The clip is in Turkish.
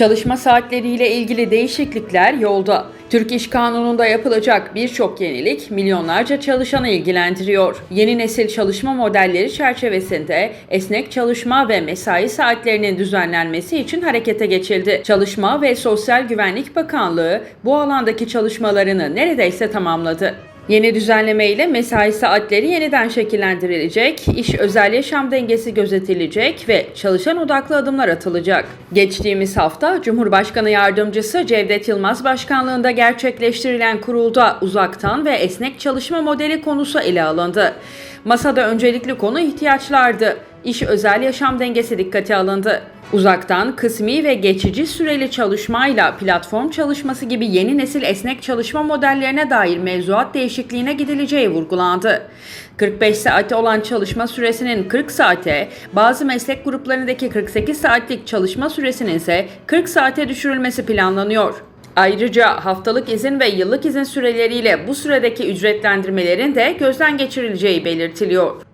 Çalışma saatleriyle ilgili değişiklikler yolda. Türk İş Kanunu'nda yapılacak birçok yenilik milyonlarca çalışanı ilgilendiriyor. Yeni nesil çalışma modelleri çerçevesinde esnek çalışma ve mesai saatlerinin düzenlenmesi için harekete geçildi. Çalışma ve Sosyal Güvenlik Bakanlığı bu alandaki çalışmalarını neredeyse tamamladı. Yeni düzenleme ile mesai saatleri yeniden şekillendirilecek, iş özel yaşam dengesi gözetilecek ve çalışan odaklı adımlar atılacak. Geçtiğimiz hafta Cumhurbaşkanı Yardımcısı Cevdet Yılmaz başkanlığında gerçekleştirilen kurulda uzaktan ve esnek çalışma modeli konusu ele alındı. Masada öncelikli konu ihtiyaçlardı. İş özel yaşam dengesi dikkate alındı. Uzaktan, kısmi ve geçici süreli çalışmayla platform çalışması gibi yeni nesil esnek çalışma modellerine dair mevzuat değişikliğine gidileceği vurgulandı. 45 saate olan çalışma süresinin 40 saate, bazı meslek gruplarındaki 48 saatlik çalışma süresinin ise 40 saate düşürülmesi planlanıyor. Ayrıca haftalık izin ve yıllık izin süreleriyle bu süredeki ücretlendirmelerin de gözden geçirileceği belirtiliyor.